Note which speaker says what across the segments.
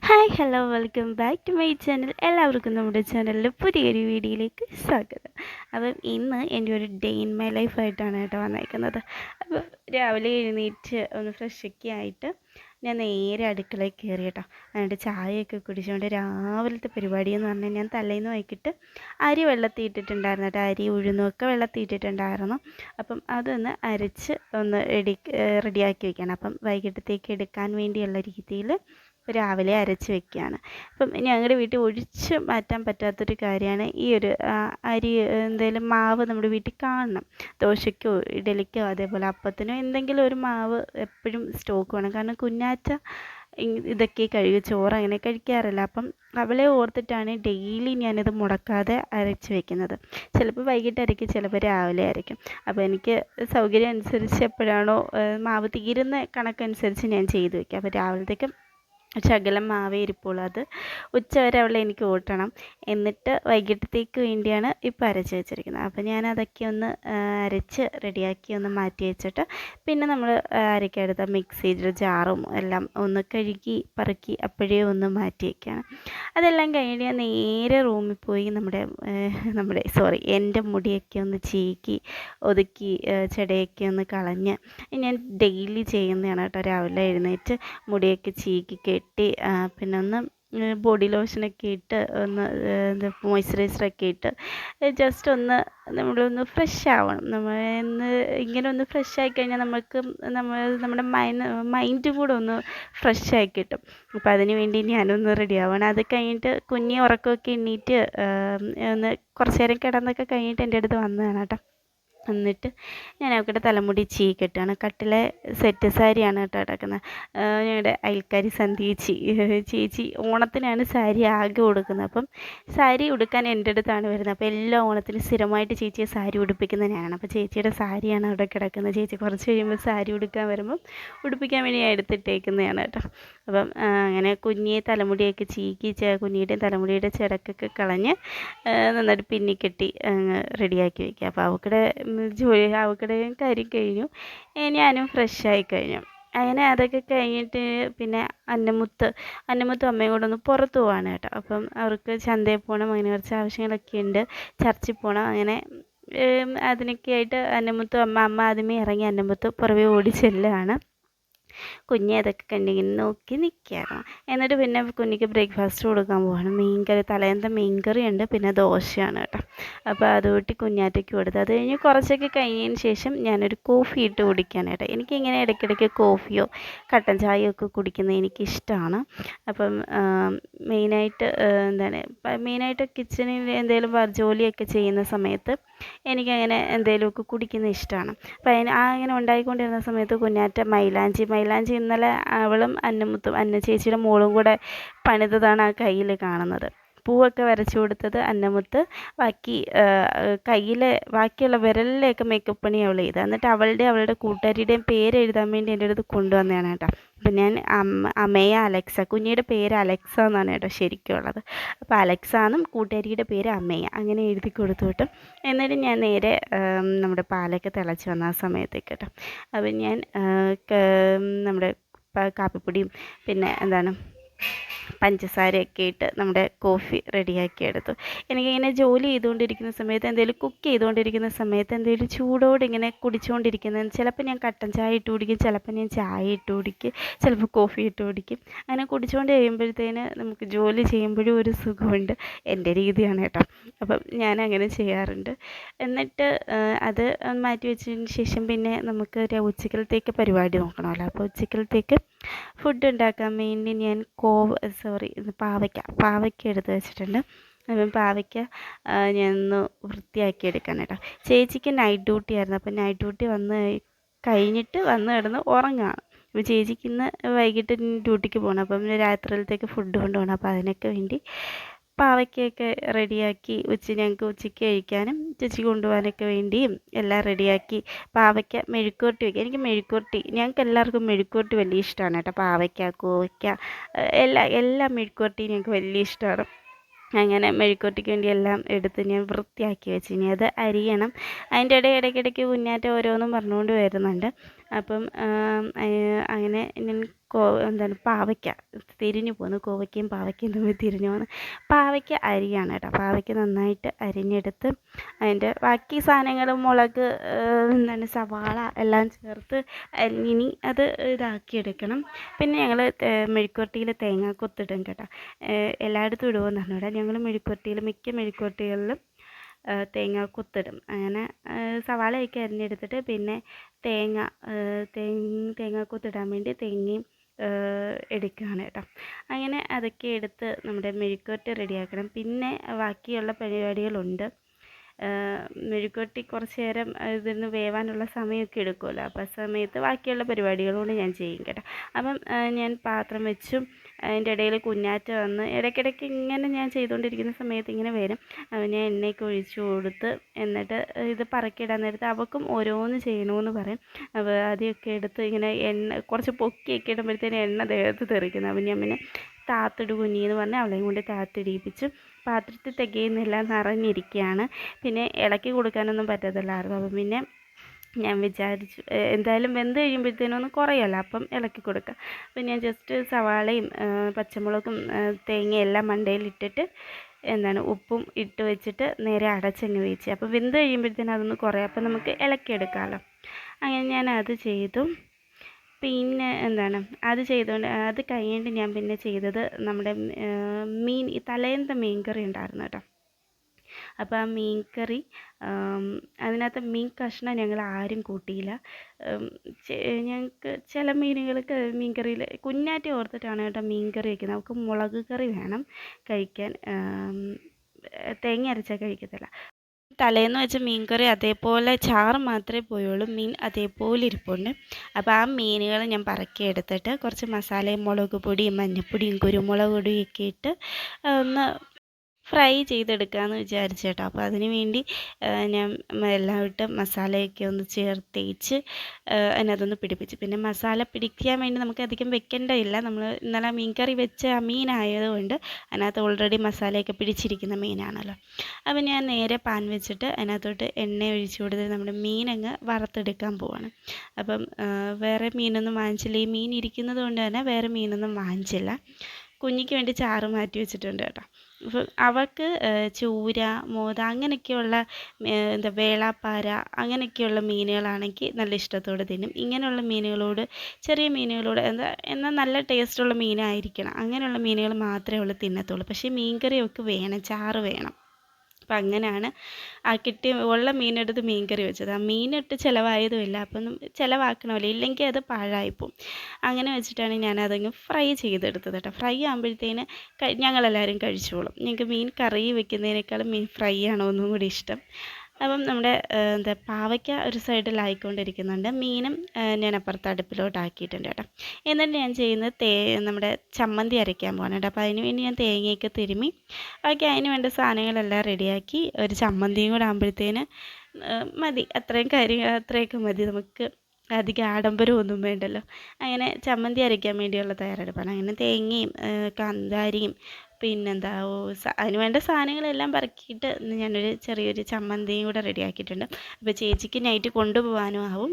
Speaker 1: Hi hello welcome back to my channel എല്ലാവർക്കും നമ്മുടെ ചാനലിൽ പുതിയൊരു വീഡിയോയിലേക്ക് സ്വാഗതം. അപ്പം ഇന്ന് എന്റെ ഒരു ഡേ ഇൻ മൈ ലൈഫായിട്ടാണ് കേട്ടോ വന്നേക്കുന്നത്. അപ്പോൾ രാവിലെ എഴുന്നേറ്റ് ഒന്ന് ഫ്രഷൊക്കെ ആയിട്ട് ഞാൻ നേരെ അടുക്കളയിൽ കയറി കേട്ടോ. എന്നിട്ട് ചായയൊക്കെ കുടിച്ചുകൊണ്ട് രാവിലത്തെ പരിപാടി എന്ന് പറഞ്ഞാൽ ഞാൻ തലേന്ന് വൈകിട്ട് അരി വെള്ളത്തിൽ ഇട്ടിട്ടുണ്ടായിരുന്നു കേട്ടോ. അരി ഉഴുന്നൊക്കെ വെള്ളത്തിൽ ഇട്ടിട്ടുണ്ടായിരുന്നു. അപ്പം അതൊന്ന് അരച്ച് ഒന്ന് റെഡി റെഡിയാക്കി വെക്കണം. അപ്പം വൈകിട്ടത്തേക്ക് എടുക്കാൻ വേണ്ടിയുള്ള രീതിയിൽ രാവിലെ അരച്ച് വെക്കുകയാണ് അപ്പം ഞങ്ങളുടെ വീട്ടിൽ ഒഴിച്ച് മാറ്റാൻ പറ്റാത്തൊരു കാര്യമാണ് ഈ ഒരു അരി എന്തെങ്കിലും മാവ് നമ്മുടെ വീട്ടിൽ കാണണം. ദോശയ്ക്കോ ഇഡലിക്കോ അതേപോലെ അപ്പത്തിനോ എന്തെങ്കിലും ഒരു മാവ് എപ്പോഴും സ്റ്റോക്ക് വേണം. കാരണം കുഞ്ഞാറ്റ ഇതൊക്കെ കഴുകി ചോറ് അങ്ങനെ കഴിക്കാറില്ല. അപ്പം അവളെ ഓർത്തിട്ടാണ് ഡെയിലി ഞാനിത് മുടക്കാതെ അരച്ച് വെക്കുന്നത്. ചിലപ്പോൾ വൈകിട്ട് അരയ്ക്കും ചിലപ്പോൾ രാവിലെ അരയ്ക്കും അപ്പോൾ എനിക്ക് സൗകര്യം അനുസരിച്ച് എപ്പോഴാണോ മാവ് തീരുന്ന കണക്കനുസരിച്ച് ഞാൻ ചെയ്ത് വയ്ക്കും അപ്പോൾ രാവിലത്തേക്കും ശകലം മാവേ ഇരിപ്പുള്ളൂ. അത് ഉച്ചവരെ അവളെ എനിക്ക് ഓട്ടണം എന്നിട്ട് വൈകിട്ടത്തേക്ക് വേണ്ടിയാണ് ഇപ്പോൾ അരച്ച് വെച്ചിരിക്കുന്നത്. അപ്പോൾ ഞാൻ അതൊക്കെ ഒന്ന് അരച്ച് റെഡിയാക്കി ഒന്ന് മാറ്റി വെച്ചിട്ട് പിന്നെ നമ്മൾ അരയ്ക്കെടുത്ത മിക്സിയുടെ ജാറും എല്ലാം ഒന്ന് കഴുകി പറക്കി അപ്പോഴേ ഒന്ന് മാറ്റി വയ്ക്കുകയാണ് അതെല്ലാം കഴിഞ്ഞ് ഞാൻ നേരെ റൂമിൽ പോയി നമ്മുടെ നമ്മുടെ സോറി എന്റെ മുടിയൊക്കെ ഒന്ന് ചീക്കി ഒതുക്കി ചെടയൊക്കെ ഒന്ന് കളഞ്ഞ് ഞാൻ ഡെയിലി ചെയ്യുന്നതാണ് കേട്ടോ. രാവിലെ എഴുന്നേറ്റ് മുടിയൊക്കെ ചീക്കി കെട്ടി പിന്നെ ഒന്ന് ബോഡി ലോഷനൊക്കെ ഇട്ട് ഒന്ന് മോയ്സ്ചറൈസറൊക്കെ ഇട്ട് ജസ്റ്റ് ഒന്ന് നമ്മളൊന്ന് ഫ്രഷ് ആവണം. നമ്മൾ ഒന്ന് ഇങ്ങനെ ഒന്ന് ഫ്രഷ് ആയി കഴിഞ്ഞാൽ നമുക്ക് നമ്മൾ നമ്മുടെ മൈൻഡ് മൈൻഡും കൂടെ ഒന്ന് ഫ്രഷ് ആയി കിട്ടും. അപ്പോൾ അതിന് വേണ്ടി ഞാനൊന്ന് റെഡി ആവണം. അത് കഴിഞ്ഞിട്ട് കുഞ്ഞി ഉറക്കമൊക്കെ എണ്ണീറ്റ് ഒന്ന് കുറച്ച് നേരം കിടന്നൊക്കെ കഴിഞ്ഞിട്ട് എന്റെ അടുത്ത് വന്നതാണ് കേട്ടോ. എന്നിട്ട് ഞാൻ അവൾക്കിടെ തലമുടി ചീ കെട്ടുകയാണ് കട്ടിലെ സെറ്റ് സാരിയാണ് കേട്ടോ കിടക്കുന്നത് ഞങ്ങളുടെ അയൽക്കാരി സന്ധ്യേച്ചി ചേച്ചി ഓണത്തിനാണ് സാരി ആകെ ഉടുക്കുന്നത്. അപ്പം സാരി ഉടുക്കാൻ എന്റെ അടുത്താണ് വരുന്നത്. അപ്പോൾ എല്ലാ ഓണത്തിനും സ്ഥിരമായിട്ട് ചേച്ചിയെ സാരി ഉടുപ്പിക്കുന്നത് ഞാനാണ്. അപ്പോൾ ചേച്ചിയുടെ സാരിയാണ് അവിടെ കിടക്കുന്നത്. ചേച്ചി കുറച്ച് കഴിയുമ്പോൾ സാരി ഉടുക്കാൻ വരുമ്പം ഉടുപ്പിക്കാൻ വേണ്ടി ഞാൻ എടുത്തിട്ടേക്കുന്നതാണ് കേട്ടോ. അപ്പം അങ്ങനെ കുഞ്ഞിയെ തലമുടിയൊക്കെ ചീക്കി കുഞ്ഞിയുടെയും കുഞ്ഞിയുടെ തലമുടിയുടെ ചിടക്കൊക്കെ കളഞ്ഞ് നന്നായിട്ട് പിന്നിക്കെട്ടി അങ്ങ് റെഡിയാക്കി വയ്ക്കുക അപ്പോൾ അവക്കടെ ജോലി അവക്കടയും കാര്യം കഴിഞ്ഞു. ഞാനും ഫ്രഷായി കഴിഞ്ഞു. അങ്ങനെ അതൊക്കെ കഴിഞ്ഞിട്ട് പിന്നെ അന്നമുത്ത് അന്നമുത്തും അമ്മയും കൂടെ ഒന്ന് പുറത്ത് പോവാണ് കേട്ടോ. അപ്പം അവർക്ക് ചന്തയിൽ പോകണം അങ്ങനെ കുറച്ച് ആവശ്യങ്ങളൊക്കെ ഉണ്ട്. ചർച്ചിൽ പോകണം അങ്ങനെ അതിനൊക്കെ ആയിട്ട് അന്നമുത്തും അമ്മ അമ്മ ആദ്യമേ ഇറങ്ങി അന്നമുത്ത് പുറമേ ഓടി ചെല്ലുകയാണ് കുഞ്ഞെ അതൊക്കെ കണ്ടിങ്ങനെ നോക്കി നിൽക്കുകയാണ് എന്നിട്ട് പിന്നെ കുഞ്ഞിക്ക് ബ്രേക്ക്ഫാസ്റ്റ് കൊടുക്കാൻ പോവാണ്. മീൻകറി തലേന്നത്തെ മീൻകറിയുണ്ട് പിന്നെ ദോശയാണ് കേട്ടോ. അപ്പോൾ അത് കൂട്ടി കുഞ്ഞാറ്റയ്ക്ക് കൊടുത്തു അത് കഴിഞ്ഞ് കുറച്ചൊക്കെ കഴിഞ്ഞതിന് ശേഷം ഞാനൊരു കോഫി ഇട്ട് കുടിക്കാനായിട്ട് എനിക്കിങ്ങനെ ഇടയ്ക്കിടയ്ക്ക് കോഫിയോ കട്ടൻ ചായയോ ഒക്കെ കുടിക്കുന്നത് എനിക്കിഷ്ടമാണ് അപ്പം മെയിനായിട്ട് എന്താണ് മെയിനായിട്ട് കിച്ചണിൽ എന്തെങ്കിലും ജോലിയൊക്കെ ചെയ്യുന്ന സമയത്ത് എനിക്കങ്ങനെ എന്തെങ്കിലുമൊക്കെ കുടിക്കുന്നത് ഇഷ്ടമാണ് അപ്പോൾ അതിന് ആ അങ്ങനെ ഉണ്ടായിക്കൊണ്ടിരുന്ന സമയത്ത് കുഞ്ഞാറ്റ മൈലാഞ്ചി മൈലാഞ്ചി ഇന്നലെ അവളും അന്നമുത്തും അന്ന ചേച്ചിയുടെ മോളും കൂടെ പണിതതാണ് ആ കയ്യിൽ കാണുന്നത്. പൂവൊക്കെ വരച്ചു കൊടുത്തത് അന്നമുത്ത് ബാക്കി കയ്യിലെ ബാക്കിയുള്ള വിരലിലെയൊക്കെ മേക്കപ്പ് പണി അവൾ ചെയ്ത്. എന്നിട്ട് അവളുടെ അവളുടെ കൂട്ടുകാരിയുടെയും പേര് എഴുതാൻ വേണ്ടി എന്റെ അടുത്ത് കൊണ്ടുവന്നതാണ് കേട്ടോ. അപ്പം ഞാൻ അമ്മ അമ്മയ അലക്സ കുഞ്ഞിയുടെ പേര് അലക്സ എന്നാണ് കേട്ടോ ശരിക്കും ഉള്ളത്. അപ്പോൾ അലക്സ എന്നും കൂട്ടുകാരിയുടെ പേര് അമ്മയ അങ്ങനെ എഴുതി കൊടുത്തു വിട്ടു എന്നിട്ട് ഞാൻ നേരെ നമ്മുടെ പാലൊക്കെ തിളച്ച് വന്ന ആ സമയത്തേക്ക് കേട്ടോ. അപ്പം ഞാൻ നമ്മുടെ കാപ്പിപ്പൊടിയും പിന്നെ എന്താണ് പഞ്ചസാരയൊക്കെ ഇട്ട് നമ്മുടെ കോഫി റെഡിയാക്കിയെടുത്തു എനിക്കിങ്ങനെ ജോലി ചെയ്തുകൊണ്ടിരിക്കുന്ന സമയത്ത് എന്തെങ്കിലും കുക്ക് ചെയ്തുകൊണ്ടിരിക്കുന്ന സമയത്ത് എന്തെങ്കിലും ചൂടോടെ ഇങ്ങനെ കുടിച്ചുകൊണ്ടിരിക്കുന്നത് ചിലപ്പോൾ ഞാൻ കട്ടൻ ചായ ഇട്ട് കുടിക്കും ചിലപ്പോൾ ഞാൻ ചായ ഇട്ട് കുടിക്കും ചിലപ്പോൾ കോഫി ഇട്ട് കുടിക്കും. അങ്ങനെ കുടിച്ചുകൊണ്ട് കഴിയുമ്പോഴത്തേന് നമുക്ക് ജോലി ചെയ്യുമ്പോഴും ഒരു സുഖമുണ്ട്. എന്റെ രീതിയാണ് കേട്ടോ. അപ്പം ഞാൻ അങ്ങനെ ചെയ്യാറുണ്ട്. എന്നിട്ട് അത് മാറ്റി വെച്ചതിന് ശേഷം പിന്നെ നമുക്ക് ഒരു ഉച്ചക്കലത്തേക്ക് പരിപാടി നോക്കണമല്ലോ. അപ്പോൾ ഉച്ചക്കലത്തേക്ക് ഫുഡ് ഉണ്ടാക്കാൻ വേണ്ടി ഞാൻ കോവ സോറി പാവയ്ക്ക പാവയ്ക്ക എടുത്ത് വെച്ചിട്ടുണ്ട്. അപ്പം പാവയ്ക്ക ഞാനൊന്ന് വൃത്തിയാക്കി എടുക്കാൻ കേട്ടോ. ചേച്ചിക്ക് നൈറ്റ് ഡ്യൂട്ടി ആയിരുന്നു. അപ്പം നൈറ്റ് ഡ്യൂട്ടി വന്ന് കഴിഞ്ഞിട്ട് വന്ന് കിടന്ന് ഉറങ്ങുകയാണ് അപ്പോൾ ചേച്ചിക്ക് ഇന്ന് വൈകിട്ട് ഡ്യൂട്ടിക്ക് പോകണം. അപ്പം രാത്രിയിലത്തേക്ക് ഫുഡ് കൊണ്ടുപോകണം. അപ്പോൾ അതിനൊക്കെ വേണ്ടി പാവയ്ക്കൊക്കെ റെഡിയാക്കി ഉച്ച ഞങ്ങൾക്ക് ഉച്ചയ്ക്ക് കഴിക്കാനും ചേച്ചി കൊണ്ടുപോകാനൊക്കെ വേണ്ടിയും എല്ലാം റെഡിയാക്കി പാവയ്ക്ക മെഴുക്കുവരട്ടി വയ്ക്കുക എനിക്ക് മെഴുക്കുവരട്ടി ഞങ്ങൾക്ക് എല്ലാവർക്കും മെഴുക്കുവരട്ടി വലിയ ഇഷ്ടമാണ് കേട്ടോ. പാവയ്ക്ക കോവയ്ക്ക എല്ലാ എല്ലാ മെഴുക്കുവരട്ടിയും ഞങ്ങൾക്ക് വലിയ ഇഷ്ടമാണ്. അങ്ങനെ മെഴുക്കുവരട്ടിക്ക് വേണ്ടി എല്ലാം എടുത്ത് ഞാൻ വൃത്തിയാക്കി വെച്ച് ഇനി അത് അരിയണം. അതിന്റെ ഇടയിൽ ഇടയ്ക്കിടയ്ക്ക് കുഞ്ഞാറ്റ ഓരോന്നും പറഞ്ഞുകൊണ്ട് വരുന്നുണ്ട്. അപ്പം അങ്ങനെ കോ എന്താണ് പാവയ്ക്ക തിരിഞ്ഞു പോകുന്നു കോവയ്ക്കയും പാവയ്ക്കയും തമ്മിൽ തിരിഞ്ഞു പോകുന്നു പാവയ്ക്ക അരിയാണ് കേട്ടോ. പാവയ്ക്ക നന്നായിട്ട് അരിഞ്ഞെടുത്ത് അതിന്റെ ബാക്കി സാധനങ്ങൾ മുളക് എന്താണ് സവാള എല്ലാം ചേർത്ത് ഇനി അത് ഇതാക്കിയെടുക്കണം. പിന്നെ ഞങ്ങൾ മെഴുക്കുവരട്ടിയിൽ തേങ്ങ കൊത്തിടും കേട്ടോ എല്ലായിടത്തും ഇടുമെന്ന് പറഞ്ഞൂടാ. ഞങ്ങൾ മെഴുക്കുവരട്ടിയിൽ മിക്ക മെഴുക്കുവരട്ടികളിലും തേങ്ങ കൊത്തിടും അങ്ങനെ സവാളയൊക്കെ അരിഞ്ഞെടുത്തിട്ട് പിന്നെ തേങ്ങ തേങ്ങ തേങ്ങ കൊത്തിടാൻ വേണ്ടി തേങ്ങയും എടുക്കുകയാണ് കേട്ടോ അങ്ങനെ അതൊക്കെ എടുത്ത് നമ്മുടെ മെഴുക്കുവരട്ടി റെഡിയാക്കണം. പിന്നെ ബാക്കിയുള്ള പരിപാടികളുണ്ട്. മെഴുക്കുവരട്ടി കുറച്ച് നേരം ഇതിന് വേവാനുള്ള സമയമൊക്കെ എടുക്കുമല്ലോ അപ്പോൾ ആ സമയത്ത് ബാക്കിയുള്ള പരിപാടികളും കൂടി ഞാൻ ചെയ്യും കേട്ടോ. അപ്പം ഞാൻ പാത്രം വെച്ചും അതിന്റെ ഇടയിൽ കുഞ്ഞാറ്റ വന്ന് ഇടയ്ക്കിടയ്ക്ക് ഇങ്ങനെ ഞാൻ ചെയ്തുകൊണ്ടിരിക്കുന്ന സമയത്ത് ഇങ്ങനെ വരും. ഞാൻ എണ്ണയൊക്കെ ഒഴിച്ചു കൊടുത്ത് എന്നിട്ട് ഇത് പറക്കിയിടാൻ നേരത്ത് അവൾക്കും ഓരോന്ന് ചെയ്യണമെന്ന് പറയും. അപ്പോൾ ആദ്യമൊക്കെ എടുത്ത് ഇങ്ങനെ എണ്ണ കുറച്ച് പൊക്കിയൊക്കെ ഇടുമ്പോഴത്തേനും എണ്ണ ദേഹത്ത് തെറിക്കുന്നു. അപ്പം ഞാൻ പിന്നെ താത്തിട് കുഞ്ഞിന്ന് പറഞ്ഞ് അവളെയും കൊണ്ട് താത്തിടിയിപ്പിച്ചു പാത്രത്തിൽ തികയുന്നില്ല നിറഞ്ഞിരിക്കുകയാണ് പിന്നെ ഇളക്കി കൊടുക്കാനൊന്നും പറ്റത്തില്ലായിരുന്നു. അപ്പം പിന്നെ ഞാൻ വിചാരിച്ചു. എന്തായാലും വെന്ത് കഴിയുമ്പോഴത്തേനും ഒന്ന് കുറയല്ലോ അപ്പം ഇളക്കി കൊടുക്കാം. അപ്പം ഞാൻ ജസ്റ്റ് സവാളയും പച്ചമുളകും തേങ്ങയും എല്ലാം മണ്ടയിലിട്ടിട്ട് എന്താണ് ഉപ്പും ഇട്ട് വെച്ചിട്ട് നേരെ അടച്ചങ്ങ് വെച്ച് അപ്പോൾ വെന്ത് കഴിയുമ്പോഴത്തേനും അതൊന്ന് കുറയും. അപ്പം നമുക്ക് ഇളക്കിയെടുക്കാമല്ലോ അങ്ങനെ ഞാൻ അത് ചെയ്തു. പിന്നെ എന്താണ് അത് ചെയ്തുകൊണ്ട് അത് കഴിഞ്ഞിട്ട് ഞാൻ പിന്നെ ചെയ്തത് നമ്മുടെ മീൻ തലേന്നത്തെ മീൻ കറി ഉണ്ടായിരുന്നു കേട്ടോ. അപ്പോൾ ആ മീൻ കറി അതിനകത്ത് മീൻ കഷ്ണം ഞങ്ങൾ ആരും കൂട്ടിയില്ല. ഞങ്ങൾക്ക് ചില മീനുകൾക്ക് മീൻ കറിയിൽ കുഞ്ഞാറ്റി ഓർത്തിട്ടാണ് കേട്ടോ മീൻ കറി വയ്ക്കുന്നത് നമുക്ക് മുളക് കറി വേണം കഴിക്കാൻ. തേങ്ങ അരച്ചാൽ കഴിക്കത്തില്ല. തലേന്ന് വെച്ച മീൻ കറി അതേപോലെ ചാറ് മാത്രമേ പോയുള്ളൂ. മീൻ അതേപോലെ ഇരിപ്പുണ്ട്. അപ്പോൾ ആ മീനുകൾ ഞാൻ പറക്കി എടുത്തിട്ട് കുറച്ച് മസാലയും മുളക് പൊടിയും മഞ്ഞൾപ്പൊടിയും കുരുമുളക് പൊടിയൊക്കെ ഇട്ട് ഒന്ന് ഫ്രൈ ചെയ്തെടുക്കാമെന്ന് വിചാരിച്ചു കേട്ടോ. അപ്പോൾ അതിന് വേണ്ടി ഞാൻ എല്ലാം ഇട്ട് മസാലയൊക്കെ ഒന്ന് ചേർത്തേച്ച് അതിനകത്തൊന്ന് പിടിപ്പിച്ച്. പിന്നെ മസാല പിടിക്കാൻ വേണ്ടി നമുക്ക് അധികം വെക്കേണ്ടതില്ല. നമ്മൾ ഇന്നലെ മീൻകറി വെച്ച ആ മീനായതുകൊണ്ട് അതിനകത്ത് ഓൾറെഡി മസാലയൊക്കെ പിടിച്ചിരിക്കുന്ന മീനാണല്ലോ. അപ്പോൾ ഞാൻ നേരെ പാൻ വെച്ചിട്ട് അതിനകത്തോട്ട് എണ്ണ ഒഴിച്ചു കൊടുത്ത് നമ്മുടെ മീനങ്ങ് വറുത്തെടുക്കാൻ പോവാണ്. അപ്പം വേറെ മീനൊന്നും വാങ്ങിച്ചില്ല. ഈ മീൻ ഇരിക്കുന്നത് കൊണ്ട് തന്നെ വേറെ മീനൊന്നും വാങ്ങിച്ചില്ല. കുഞ്ഞിക്ക് വേണ്ടി ചാറ് മാറ്റി വെച്ചിട്ടുണ്ട് കേട്ടോ. അവൾക്ക് ചൂര മോത അങ്ങനെയൊക്കെയുള്ള എന്താ വേളാപ്പാര അങ്ങനെയൊക്കെയുള്ള മീനുകളാണെങ്കിൽ നല്ല ഇഷ്ടത്തോടെ തിന്നും. ഇങ്ങനെയുള്ള മീനുകളോട് ചെറിയ മീനുകളോട് എന്താ എന്നാൽ നല്ല ടേസ്റ്റുള്ള മീനായിരിക്കണം. അങ്ങനെയുള്ള മീനുകൾ മാത്രമേ ഉള്ളൂ തിന്നത്തുള്ളൂ. പക്ഷേ മീൻ കറിയൊക്കെ വേണം ചാറ് വേണം. അപ്പം അങ്ങനെയാണ് ആ കിട്ടിയ ഉള്ള മീനെടുത്ത് മീൻകറി വെച്ചത്. ആ മീനിട്ട് ചിലവായതുമില്ല. അപ്പം ചിലവാക്കണമല്ലോ ഇല്ലെങ്കിൽ അത് പാഴായിപ്പോവും. അങ്ങനെ വെച്ചിട്ടാണ് ഞാനതങ്ങ് ഫ്രൈ ചെയ്തെടുത്തത് കേട്ടോ. ഫ്രൈ ആകുമ്പോഴത്തേന് ഞങ്ങളെല്ലാവരും കഴിച്ചോളും. ഞങ്ങൾക്ക് മീൻ കറി വെക്കുന്നതിനേക്കാളും മീൻ ഫ്രൈ ആണ് ഒന്നും കൂടി ഇഷ്ടം. അപ്പം നമ്മുടെ എന്താ പാവയ്ക്ക ഒരു സൈഡിലായിക്കൊണ്ടിരിക്കുന്നുണ്ട്. മീനും ഞാൻ അപ്പുറത്ത് അടുപ്പിലോട്ട് ആക്കിയിട്ടുണ്ട് കേട്ടോ. എന്നിട്ട് ഞാൻ ചെയ്യുന്നത് തേ നമ്മുടെ ചമ്മന്തി അരയ്ക്കാൻ പോകണം അപ്പോൾ അതിന് വേണ്ടി ഞാൻ തേങ്ങയൊക്കെ തിരുമ്മി ബാക്കി അതിന് വേണ്ട സാധനങ്ങളെല്ലാം റെഡിയാക്കി ഒരു ചമ്മന്തിയും കൂടെ ആകുമ്പോഴത്തേന് മതി. അത്രയും കാര്യം അത്രയൊക്കെ മതി. നമുക്ക് അധികം ആഡംബരമൊന്നും വേണ്ടല്ലോ. അങ്ങനെ ചമ്മന്തി അരയ്ക്കാൻ വേണ്ടിയുള്ള തയ്യാറെടുപ്പാണ്. അങ്ങനെ തേങ്ങയും കാന്താരിയും പിന്നെന്താ അതിന് വേണ്ട സാധനങ്ങളെല്ലാം പറക്കിയിട്ട് ഞാനൊരു ചെറിയൊരു ചമ്മന്തിയും കൂടെ റെഡിയാക്കിയിട്ടുണ്ട് അപ്പോൾ ചേച്ചിക്ക് നൈറ്റ് കൊണ്ടുപോകാനും ആവും.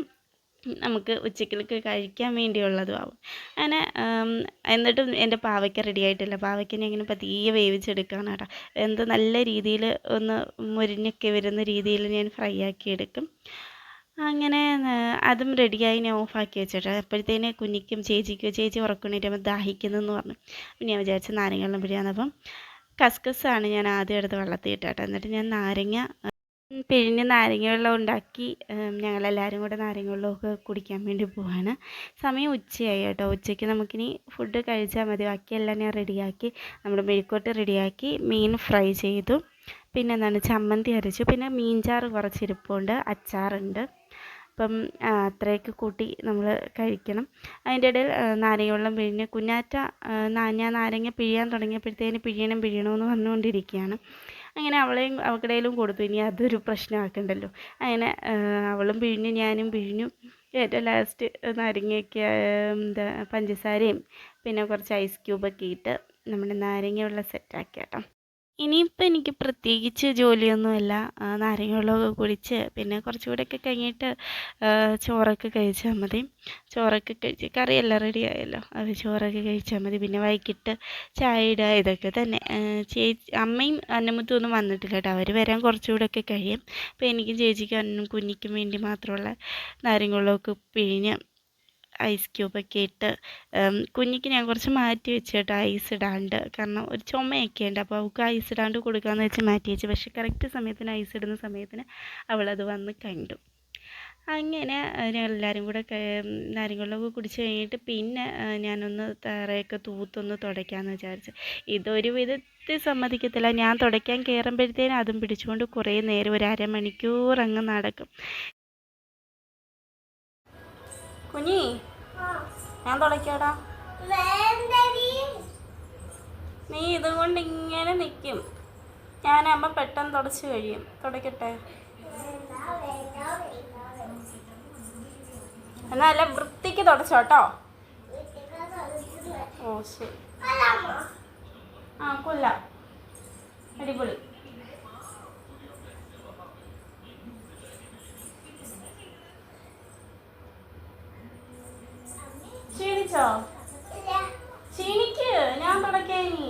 Speaker 1: നമുക്ക് ഉച്ചക്കിലേക്ക് കഴിക്കാൻ വേണ്ടിയുള്ളതും ആവും. അങ്ങനെ എന്നിട്ടും എന്റെ പാവയ്ക്ക റെഡി ആയിട്ടില്ല. പാവയ്ക്ക ഇങ്ങനെ പതിയെ വേവിച്ചെടുക്കുകയാണ് കേട്ടോ എന്ത് നല്ല രീതിയിൽ ഒന്ന് മുരിഞ്ഞൊക്കെ വരുന്ന രീതിയിൽ ഞാൻ ഫ്രൈ ആക്കി എടുക്കും അങ്ങനെ അതും റെഡിയായി ഞാൻ ഓഫാക്കി വെച്ചിട്ട്. അപ്പോഴത്തേന് കുഞ്ഞിക്കും ചേച്ചിക്കും ചേച്ചി ഉറക്കണേറ്റുമ്പോൾ ദാഹിക്കുന്നെന്ന് പറഞ്ഞു. അപ്പം ഞാൻ വിചാരിച്ച നാരങ്ങ വെള്ളം പിടിയാന്നപ്പം കസ്കസാണ് ഞാൻ ആദ്യം എടുത്ത് വെള്ളത്തിൽ ഇട്ടാട്ടെ. എന്നിട്ട് ഞാൻ നാരങ്ങ പിഴിഞ്ഞ് നാരങ്ങ വെള്ളം ഉണ്ടാക്കി ഞങ്ങളെല്ലാവരും കൂടെ നാരങ്ങ വെള്ളമൊക്കെ കുടിക്കാൻ വേണ്ടി പോവാണ്. സമയം ഉച്ചയായി കേട്ടോ. ഉച്ചയ്ക്ക് നമുക്കിനി ഫുഡ് കഴിച്ചാൽ മതി. ബാക്കിയെല്ലാം ഞാൻ റെഡിയാക്കി നമ്മുടെ മെഴുക്കോട്ട് റെഡിയാക്കി മീൻ ഫ്രൈ ചെയ്തു. പിന്നെ എന്താണ്? ചമ്മന്തി അരച്ചു. പിന്നെ മീൻചാറ് കുറച്ചിരിപ്പുണ്ട് അച്ചാറുണ്ട്. അപ്പം അത്രയൊക്കെ കൂട്ടി നമ്മൾ കഴിക്കണം. അതിന്റെ ഇടയിൽ നാരങ്ങ വെള്ളം പിഴിഞ്ഞ് കുഞ്ഞാറ്റ ഞാൻ നാരങ്ങ പിഴിയാൻ തുടങ്ങിയപ്പോഴത്തേന് പിഴിയണം പിഴിയണമെന്ന് പറഞ്ഞുകൊണ്ടിരിക്കുകയാണ്. അങ്ങനെ അവളെയും അവക്കിടയിലും കൊടുത്തു. ഇനി അതൊരു പ്രശ്നമാക്കണ്ടല്ലോ. അങ്ങനെ അവളും പിഴിഞ്ഞു ഞാനും പിഴിഞ്ഞു. ഏറ്റവും ലാസ്റ്റ് നാരങ്ങയൊക്കെ എന്താ പഞ്ചസാരയും പിന്നെ കുറച്ച് ഐസ് ക്യൂബൊക്കെ ഇട്ട് നമ്മുടെ നാരങ്ങയുള്ള സെറ്റാക്കി കേട്ടോ ഇനിയിപ്പോൾ എനിക്ക് പ്രത്യേകിച്ച് ജോലിയൊന്നുമില്ല. നാരങ്ങ വെള്ളമൊക്കെ കുടിച്ച് പിന്നെ കുറച്ചുകൂടെയൊക്കെ കഴിഞ്ഞിട്ട് ചോറൊക്കെ കഴിച്ചാൽ മതി. ചോറൊക്കെ കഴിച്ച് കറിയെല്ലാം റെഡി ആയല്ലോ. അത് ചോറൊക്കെ കഴിച്ചാൽ മതി. പിന്നെ വൈകിട്ട് ചായ ഇടുക ഇതൊക്കെ തന്നെ. ചേച്ചി അമ്മയും അന്നമുത്തും ഒന്നും വന്നിട്ടില്ല കേട്ടോ. അവർ വരാൻ കുറച്ചുകൂടെയൊക്കെ കഴിയും. അപ്പോൾ എനിക്കും ചേച്ചിക്കും അന്നും കുഞ്ഞിക്കും വേണ്ടി മാത്രമുള്ള നാരങ്ങ വെള്ളമൊക്കെ പിഴിഞ്ഞ് ഐസ് ക്യൂബൊക്കെ ഇട്ട് കുഞ്ഞിക്ക് ഞാൻ കുറച്ച് മാറ്റി വെച്ചു കേട്ടോ ഐസ് ഇടാണ്ട്. കാരണം ഒരു ചുമയൊക്കെ ഉണ്ട്. അപ്പോൾ അവൾക്ക് ഐസ് ഇടാണ്ട് കൊടുക്കാമെന്ന് വെച്ച് മാറ്റി വെച്ചു. പക്ഷേ കറക്റ്റ് സമയത്തിന് ഐസ് ഇടുന്ന സമയത്തിന് അവളത് വന്ന് കണ്ടു. അങ്ങനെ എല്ലാവരും കൂടെ നാരങ്ങളിലൊക്കെ കുടിച്ച് കഴിഞ്ഞിട്ട് പിന്നെ ഞാനൊന്ന് തറയൊക്കെ തൂത്തൊന്ന് തുടയ്ക്കാമെന്ന് വിചാരിച്ചു. ഇതൊരു വിധത്തിൽ സമ്മതിക്കത്തില്ല. ഞാൻ തുടയ്ക്കാൻ കയറുമ്പോഴത്തേനും അതും പിടിച്ചുകൊണ്ട് കുറേ നേരം ഒരു അരമണിക്കൂർ അങ്ങ് നടക്കും. കുഞ്ഞി ഞാൻ തുളയ്ക്കാടാ. നീ ഇതുകൊണ്ട് ഇങ്ങനെ നിൽക്കും ഞാനാകുമ്പോൾ പെട്ടെന്ന് തുടച്ച് കഴിയും. തുടയ്ക്കട്ടെ എന്നാൽ നല്ല വൃത്തിക്ക് തുടച്ചോട്ടോ ഓ ശരി. ആ കൊല്ല. അടിപൊളി. ക്ഷീണിച്ചോ ക്ഷീണിക്ക് ഞാൻ തുടക്കേ നീ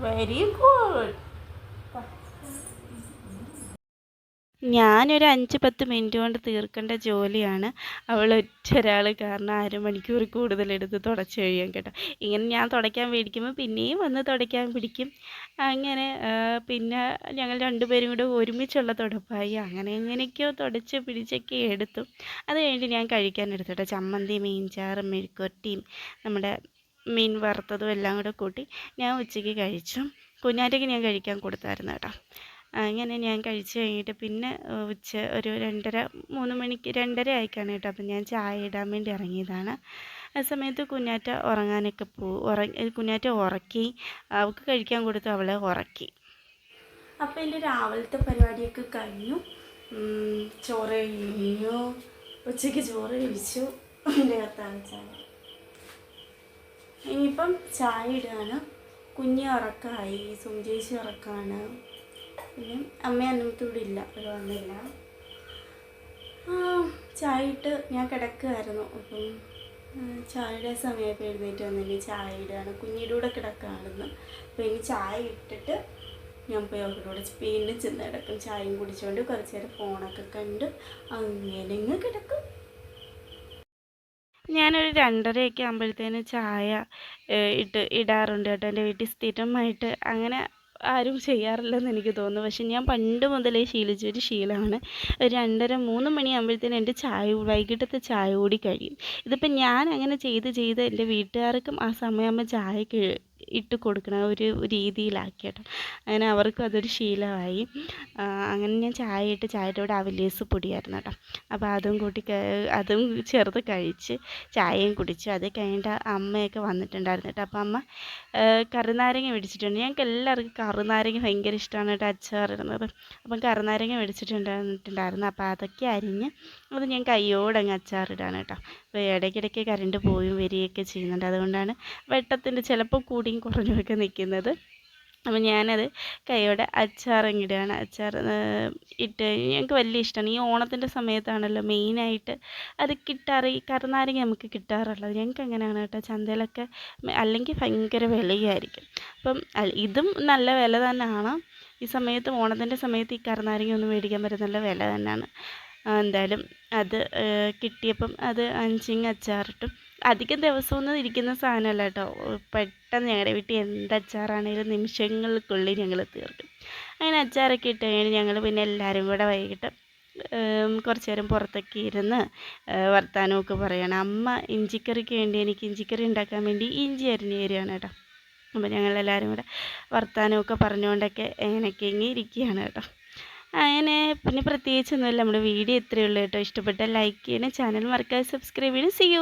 Speaker 1: വെരി ഗുഡ് ഞാനൊരു അഞ്ച് പത്ത് മിനിറ്റ് കൊണ്ട് തീർക്കേണ്ട ജോലിയാണ്. അവൾ ഒറ്റ ഒരാൾ കാരണം അരമണിക്കൂർ കൂടുതൽ എടുത്ത് തുടച്ച് കഴിയാൻ കേട്ടോ. ഇങ്ങനെ ഞാൻ തുടയ്ക്കാൻ മേടിക്കുമ്പോൾ പിന്നെയും വന്ന് തുടയ്ക്കാൻ പിടിക്കും. അങ്ങനെ പിന്നെ ഞങ്ങൾ രണ്ടുപേരും കൂടെ ഒരുമിച്ചുള്ള തുടപ്പായി. അങ്ങനെ എങ്ങനെയൊക്കെയോ തുടച്ച് പിടിച്ചൊക്കെ എടുത്തു. അത് കഴിഞ്ഞിട്ട് ഞാൻ കഴിക്കാൻ എടുത്തോട്ടെ ചമ്മന്തി മീൻചാറും മെഴുക്കുവരട്ടിയും നമ്മുടെ മീൻ വറുത്തതും എല്ലാം കൂടെ കൂട്ടി ഞാൻ ഉച്ചയ്ക്ക് കഴിച്ചു. കുഞ്ഞാറ്റയ്ക്ക് ഞാൻ കഴിക്കാൻ കൊടുത്തായിരുന്നു കേട്ടോ. അങ്ങനെ ഞാൻ കഴിച്ചു കഴിഞ്ഞിട്ട് പിന്നെ ഉച്ച ഒരു രണ്ടര മൂന്ന് മണിക്ക് രണ്ടര ആയിക്കാണ് കേട്ടോ. അപ്പം ഞാൻ ചായ ഇടാൻ വേണ്ടി ഇറങ്ങിയതാണ്. ആ സമയത്ത് കുഞ്ഞാറ്റ ഉറങ്ങാനൊക്കെ പോകും ഉറങ്ങി കുഞ്ഞാറ്റ ഉറക്കി അവൾക്ക് കഴിക്കാൻ കൊടുത്തു അവളെ ഉറക്കി. അപ്പോൾ എന്റെ രാവിലത്തെ പരിപാടിയൊക്കെ കഴിഞ്ഞു. ചോറ് കഴിഞ്ഞു. ഉച്ചയ്ക്ക് ചോറ് കഴിച്ചു. എന്റെ കത്താണ് ചായ. ഇനിയിപ്പം ചായ ഇടുകയാണ് കുഞ്ഞ് ഉറക്കമായി സുഞ്ചേച്ചി ഉറക്കമാണ് പിന്നെ അമ്മ അന്നത്തെ ഇവിടെ ഇല്ല. അവർ വന്നില്ല. ചായ ഇട്ട് ഞാൻ കിടക്കുമായിരുന്നു അപ്പം ചായയുടെ സമയത്ത് എഴുന്നേറ്റ് വന്നിട്ട് ചായ ഇടുകയാണ് കുഞ്ഞിയുടെ കൂടെ കിടക്കുകയാണെന്ന് അപ്പോൾ ഇനി ചായ ഇട്ടിട്ട് ഞാൻ പോയി അവരുടെ പിന്നെ ചെന്ന് കിടക്കും. ചായയും കുടിച്ചുകൊണ്ട് കുറച്ച് നേരം ഫോണൊക്കെ കണ്ട് അങ്ങനെ ഇങ്ങ് കിടക്കും. ഞാനൊരു രണ്ടരയൊക്കെ ആകുമ്പോഴത്തേന് ചായ ഇട്ട് ഇടാറുണ്ട് കേട്ടോ. എന്റെ വീട്ടിൽ സ്ഥിരമായിട്ട് അങ്ങനെ ആരും ചെയ്യാറില്ലെന്ന് എനിക്ക് തോന്നുന്നു. പക്ഷെ ഞാൻ പണ്ട് മുതലേ ശീലിച്ചൊരു ശീലമാണ്. രണ്ടര മൂന്ന് മണിയാകുമ്പോഴത്തേനും എന്റെ ചായ വൈകിട്ടത്തെ ചായ കൂടി കഴിയും. ഇതിപ്പോൾ ഞാൻ അങ്ങനെ ചെയ്ത് ചെയ്ത് എന്റെ വീട്ടുകാർക്കും ആ സമയമാകുമ്പോൾ ചായ ഇട്ട് കൊടുക്കണ ഒരു രീതിയിലാക്കി കേട്ടോ അങ്ങനെ അവർക്കും അതൊരു ശീലമായി. അങ്ങനെ ഞാൻ ചായ ഇട്ട് ചായയുടെ കൂടെ അവലേസ് പൊടിയായിരുന്നു കേട്ടോ. അപ്പോൾ അതും കൂട്ടി അതും ചേർത്ത് കഴിച്ച് ചായയും കുടിച്ചു. അത് കഴിഞ്ഞിട്ട് അമ്മയൊക്കെ വന്നിട്ടുണ്ടായിരുന്നു കേട്ടോ. അപ്പോൾ അമ്മ കറുനാരങ്ങ മേടിച്ചിട്ടുണ്ട്. ഞങ്ങൾക്ക് എല്ലാവർക്കും കറുനാരങ്ങ ഭയങ്കര ഇഷ്ടമാണ് കേട്ടോ അച്ചാറിടുന്നത്. അപ്പം കറുനാരങ്ങ മേടിച്ചിട്ടുണ്ടായിരുന്നു അപ്പോൾ അതൊക്കെ അരിഞ്ഞ് അത് ഞാൻ കയ്യോടങ്ങ് അച്ചാറിടാണ് കേട്ടോ. അപ്പോൾ ഇടയ്ക്കിടയ്ക്ക് കറണ്ട് പോയും വരികയൊക്കെ ചെയ്യുന്നുണ്ട്. അതുകൊണ്ടാണ് വെട്ടത്തിന്റെ ചിലപ്പോൾ കൂടിയും കുറഞ്ഞുമൊക്കെ നിൽക്കുന്നത്. അപ്പോൾ ഞാനത് കൈയോടെ അച്ചാറങ്ങിടുകയാണ്. അച്ചാർ ഇട്ട് ഞങ്ങൾക്ക് വലിയ ഇഷ്ടമാണ്. ഈ ഓണത്തിന്റെ സമയത്താണല്ലോ മെയിനായിട്ട് അത് കിട്ടാറ്. ഈ കറുനാരങ്ങ നമുക്ക് കിട്ടാറുള്ളത്. ഞങ്ങൾക്ക് അങ്ങനെയാണ് കേട്ടോ. ചന്തയിലൊക്കെ അല്ലെങ്കിൽ ഭയങ്കര വിലയായിരിക്കും. അപ്പം ഇതും നല്ല വില തന്നെയാണ്. ഈ സമയത്ത് ഓണത്തിന്റെ സമയത്ത് ഈ കറുനാരങ്ങ ഒന്നും മേടിക്കാൻ പറ്റുന്ന നല്ല വില തന്നെയാണ്. എന്തായാലും അത് കിട്ടിയപ്പം അത് അഞ്ചിങ് അച്ചാറിട്ടും. അധികം ദിവസമൊന്നും ഇരിക്കുന്ന സാധനമല്ല കേട്ടോ. പെട്ടെന്ന് ഞങ്ങളുടെ വീട്ടിൽ എന്ത് അച്ചാറാണെങ്കിലും നിമിഷങ്ങൾക്കുള്ളിൽ ഞങ്ങൾ തീർക്കും. അങ്ങനെ അച്ചാറൊക്കെ ഇട്ട് കഴിഞ്ഞ് ഞങ്ങൾ പിന്നെ എല്ലാവരും കൂടെ വൈകിട്ട് കുറച്ച് നേരം പുറത്തൊക്കെ ഇരുന്ന് വർത്തമാനമൊക്കെ പറയണം. അമ്മ ഇഞ്ചിക്കറിക്ക് വേണ്ടി എനിക്ക് ഇഞ്ചിക്കറി ഉണ്ടാക്കാൻ വേണ്ടി ഇഞ്ചി അരിഞ്ഞ് തരികയാണ് കേട്ടോ. അപ്പോൾ ഞങ്ങളെല്ലാവരും കൂടെ വർത്തമാനമൊക്കെ പറഞ്ഞുകൊണ്ടൊക്കെ എങ്ങനെയൊക്കെ ഇങ്ങനെ ഇരിക്കുകയാണ് കേട്ടോ. അങ്ങനെ പിന്നെ പ്രത്യേകിച്ചൊന്നുമില്ല. നമ്മുടെ വീഡിയോ ഇത്രയേ കേട്ടോ. ഇഷ്ടപ്പെട്ട ലൈക്ക് ചെയ്യണം ചാനൽ മറക്കാതെ സബ്സ്ക്രൈബ് ചെയ്യണം. C U